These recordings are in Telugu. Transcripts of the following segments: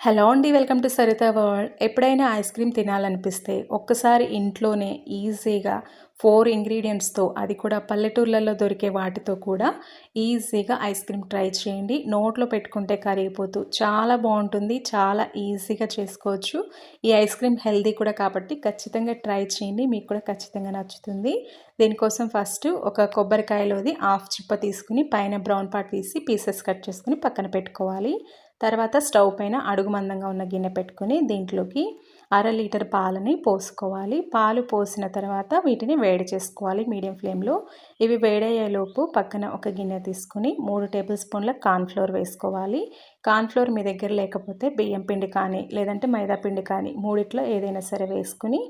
హలో అండి వెల్కమ్ టు సరిత వరల్డ్. ఎప్పుడైనా ఐస్ క్రీమ్ తినాలనిపిస్తే ఒక్కసారి ఇంట్లోనే ఈజీగా ఫోర్ ఇంగ్రీడియంట్స్తో అది కూడా పల్లెటూర్లలో దొరికే వాటితో కూడా ఈజీగా ఐస్ క్రీమ్ ట్రై చేయండి. నోట్లో పెట్టుకుంటే కరిగిపోతూ చాలా బాగుంటుంది. చాలా ఈజీగా చేసుకోవచ్చు. ఈ ఐస్ క్రీమ్ హెల్దీ కూడా కాబట్టి ఖచ్చితంగా ట్రై చేయండి. మీకు కూడా ఖచ్చితంగా నచ్చుతుంది. దీనికోసం ఫస్ట్ ఒక కొబ్బరికాయలోది హాఫ్ చిప్ప తీసుకుని పైన బ్రౌన్ పార్ట్ తీసి పీసెస్ కట్ చేసుకుని పక్కన పెట్టుకోవాలి. తర్వాత స్టవ్ పైన అడుగు మందంగా ఉన్న గిన్నె పెట్టుకుని దీంట్లోకి అర లీటర్ పాలని పోసుకోవాలి. పాలు పోసిన తర్వాత వీటిని వేడి చేసుకోవాలి మీడియం ఫ్లేమ్లో. ఇవి వేడయ్యేలోపు పక్కన ఒక గిన్నె తీసుకుని మూడు టేబుల్ స్పూన్ల కార్న్ఫ్లోర్ వేసుకోవాలి. కార్న్ఫ్లోర్ మీ దగ్గర లేకపోతే బియ్యం పిండి కానీ లేదంటే మైదా పిండి కానీ మూడిట్లో ఏదైనా సరే వేసుకుని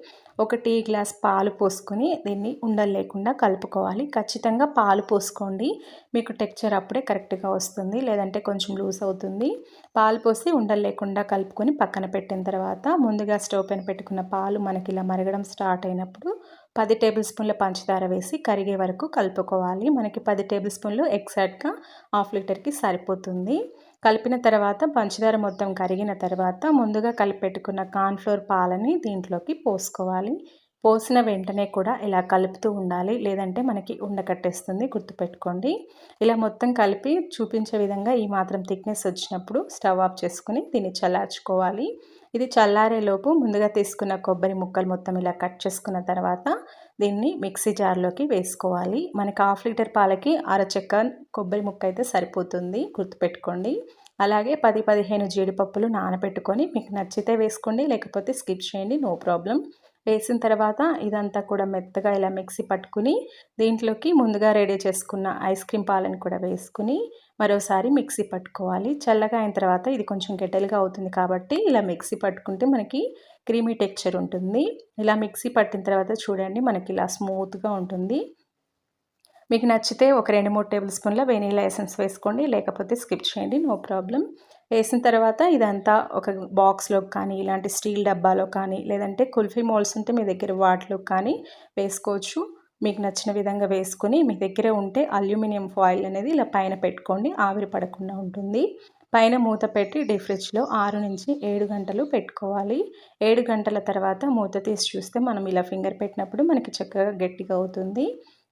ఒక టీ గ్లాస్ పాలు పోసుకొని దీన్ని ఉండలు లేకుండా కలుపుకోవాలి. ఖచ్చితంగా పాలు పోసుకోండి. మీకు టెక్చర్ అప్పుడే కరెక్ట్గా వస్తుంది. లేదంటే కొంచెం లూజ్ అవుతుంది. పాలు పోసి ఉండలు లేకుండా కలుపుకొని పక్కన పెట్టిన తర్వాత ముందుగా స్టవ్ పైన పెట్టుకున్న పాలు మనకి ఇలా మరగడం స్టార్ట్ అయినప్పుడు పది టేబుల్ స్పూన్ల పంచదార వేసి కరిగే వరకు కలుపుకోవాలి. మనకి పది టేబుల్ స్పూన్లు ఎగ్జాక్ట్గా హాఫ్ లీటర్కి సరిపోతుంది. కలిపిన తర్వాత పంచదార మొత్తం కరిగిన తర్వాత ముందుగా కలిపి పెట్టుకున్న కార్న్ఫ్లోర్ పాలని దీంట్లోకి పోసుకోవాలి. పోసిన వెంటనే కూడా ఇలా కలుపుతూ ఉండాలి. లేదంటే మనకి ఉండకట్టేస్తుంది గుర్తుపెట్టుకోండి. ఇలా మొత్తం కలిపి చూపించే విధంగా ఈ మాత్రం థిక్నెస్ వచ్చినప్పుడు స్టవ్ ఆఫ్ చేసుకుని దీన్ని చల్లార్చుకోవాలి. ఇది చల్లారేలోపు ముందుగా తీసుకున్న కొబ్బరి ముక్కలు మొత్తం ఇలా కట్ చేసుకున్న తర్వాత దీన్ని మిక్సీ జార్లోకి వేసుకోవాలి. మనకి హాఫ్ లీటర్ పాలకి అరచెక్క కొబ్బరి ముక్క అయితే సరిపోతుంది. గుర్తుపెట్టుకోండి. అలాగే పది పదిహేను జీడిపప్పులు నానబెట్టుకొని మీకు నచ్చితే వేసుకోండి. లేకపోతే స్కిప్ చేయండి. No problem. వేసిన తర్వాత ఇదంతా కూడా మెత్తగా ఇలా మిక్సీ పట్టుకుని దీంట్లోకి ముందుగా రెడీ చేసుకున్న ఐస్ క్రీమ్ పాలను కూడా వేసుకుని మరోసారి మిక్సీ పట్టుకోవాలి. చల్లగా అయిన తర్వాత ఇది కొంచెం గెడ్డలుగా అవుతుంది కాబట్టి ఇలా మిక్సీ పట్టుకుంటే మనకి క్రీమీ టెక్చర్ ఉంటుంది. ఇలా మిక్సీ పట్టిన తర్వాత చూడండి మనకి ఇలా స్మూత్గా ఉంటుంది. మీకు నచ్చితే ఒక రెండు మూడు టేబుల్ స్పూన్ల వెనీలా ఎసెన్స్ వేసుకోండి లేకపోతే స్కిప్ చేయండి నో ప్రాబ్లం. వేసిన తర్వాత ఇదంతా ఒక బాక్స్లో కానీ ఇలాంటి స్టీల్ డబ్బాలో కానీ లేదంటే కుల్ఫీ మోల్స్ ఉంటే మీ దగ్గర వాటిలో కానీ వేసుకోవచ్చు. మీకు నచ్చిన విధంగా వేసుకొని మీ దగ్గర ఉంటే అల్యూమినియం ఫాయిల్ అనేది ఇలా పైన పెట్టుకోండి ఆవిరి పడకుండా ఉంటుంది. పైన మూత పెట్టి డీప్ ఫ్రిడ్జ్లో ఆరు నుంచి ఏడు గంటలు పెట్టుకోవాలి. ఏడు గంటల తర్వాత మూత తీసి చూస్తే మనం ఇలా ఫింగర్ పెట్టినప్పుడు మనకి చక్కగా గట్టిగా అవుతుంది.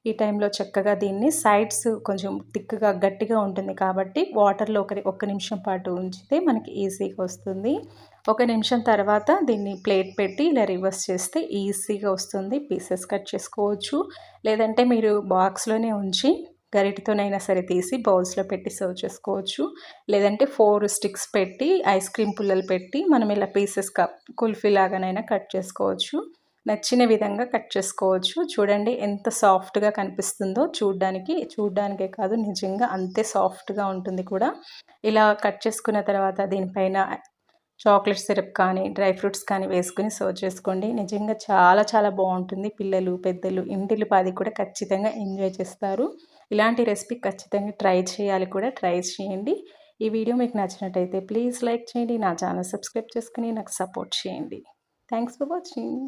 ఈ టైంలో చక్కగా దీన్ని సైడ్స్ కొంచెం థిక్గా గట్టిగా ఉంటుంది కాబట్టి వాటర్లో ఒకరి ఒక్క నిమిషం పాటు ఉంచితే మనకి ఈజీగా వస్తుంది. ఒక నిమిషం తర్వాత దీన్ని ప్లేట్ పెట్టి ఇలా రివర్స్ చేస్తే ఈజీగా వస్తుంది. పీసెస్ కట్ చేసుకోవచ్చు. లేదంటే మీరు బాక్స్లోనే ఉంచి గరిటితోనైనా సరే తీసి బౌల్స్లో పెట్టి సర్వ్ చేసుకోవచ్చు. లేదంటే ఫోర్ స్టిక్స్ పెట్టి ఐస్ క్రీమ్ పుల్లలు పెట్టి మనం ఇలా పీసెస్ కప్ కుల్ఫీ లాగానైనా కట్ చేసుకోవచ్చు. నచ్చిన విధంగా కట్ చేసుకోవచ్చు. చూడండి ఎంత సాఫ్ట్గా కనిపిస్తుందో. చూడ్డానికి చూడ్డానికే కాదు నిజంగా అంతే సాఫ్ట్గా ఉంటుంది కూడా. ఇలా కట్ చేసుకున్న తర్వాత దీనిపైన చాక్లెట్ సిరప్ కానీ డ్రై ఫ్రూట్స్ కానీ వేసుకుని సర్వ్ చేసుకోండి. నిజంగా చాలా చాలా బాగుంటుంది. పిల్లలు పెద్దలు ఇంటిలు పాది కూడా ఖచ్చితంగా ఎంజాయ్ చేస్తారు. ఇలాంటి రెసిపీ ఖచ్చితంగా ట్రై చేయాలి కూడా. ట్రై చేయండి. ఈ వీడియో మీకు నచ్చినట్టయితే ప్లీజ్ లైక్ చేయండి. నా ఛానల్ సబ్స్క్రైబ్ చేసుకుని నాకు సపోర్ట్ చేయండి. Thanks for watching.